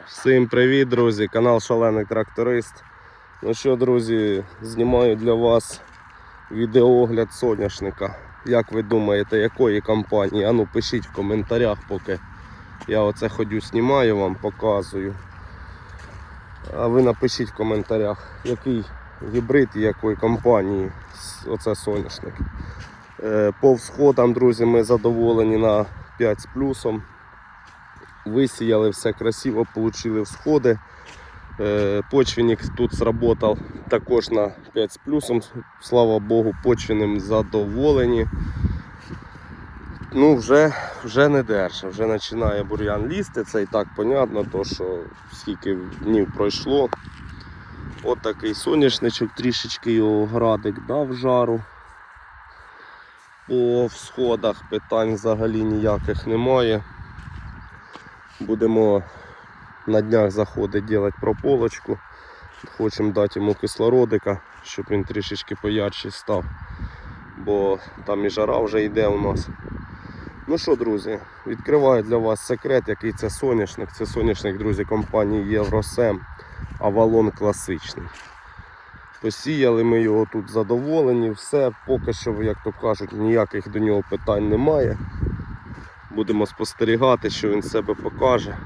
Всім привіт, друзі! Канал Шалений Тракторист. Ну що, друзі, знімаю для вас відеоогляд соняшника. Як ви думаєте, якої компанії? Ану пишіть в коментарях, поки я оце ходю, знімаю вам, показую. А ви напишіть в коментарях, який гібрид і якої компанії оце соняшник. Е, По всходам, друзі, ми задоволені на 5 з плюсом. Висіяли все красиво, отримали всходи. Е, Почвенник тут сработав також на 5 з плюсом. Слава Богу, почвенним задоволені. Ну, вже, вже не держа, вже починає бур'ян лізти, це і так понятно, то що скільки днів пройшло. От такий соняшничок, трішечки його градик дав жару. По всходах питань взагалі ніяких немає. Будемо на днях заходити робити прополочку. Хочемо дати йому кислородика, щоб він трішечки поярче став. Бо там і жара вже йде у нас. Ну що, друзі, відкриваю для вас секрет, який це соняшник. Це соняшник, друзі, компанії Євросем Авалон класичний. Посіяли ми його тут задоволені, все, поки що, як то кажуть, ніяких до нього питань немає. Будемо спостерігати, що він себе покаже.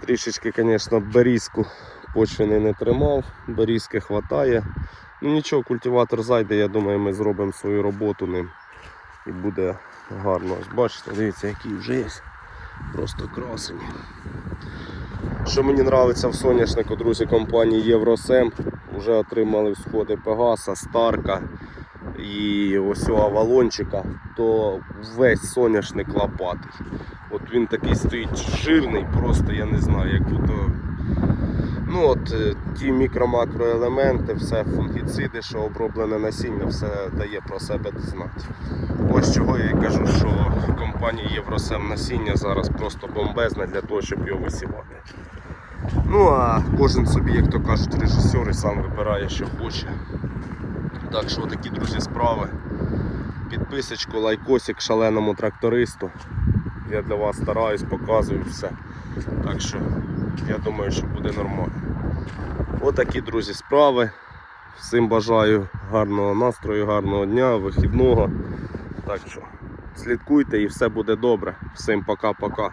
Трішечки, звісно, берізку почвений не тримав, берізки хватає. Ну нічого, культиватор зайде, я думаю, ми зробимо свою роботу ним і буде гарно. Ось бачите, дивіться, який вже є. Просто красені. Що мені подобається в соняшнику, друзі, компанії Євросем. Вже отримали всходи Пегаса, Старка і ось у Авалончика, то весь соняшник лопатий. От він такий стоїть жирний, просто я не знаю, як будто. Ну от е, ті мікро-макроелементи, все фунгіциди, що оброблене насіння, все дає про себе знати. Ось чого я і кажу, що компанія Євросем насіння зараз просто бомбезна для того, щоб його висівати. Ну а кожен собі, як то кажуть, режисер і сам вибирає, що хоче. Так що такі друзі справи. Підписочку, лайкосик шаленому трактористу. Я для вас стараюсь, показую все. Так що я думаю, що буде нормально. Отакі, друзі, справи. Всім бажаю гарного настрою, гарного дня, вихідного. Так що слідкуйте і все буде добре. Всім пока-пока.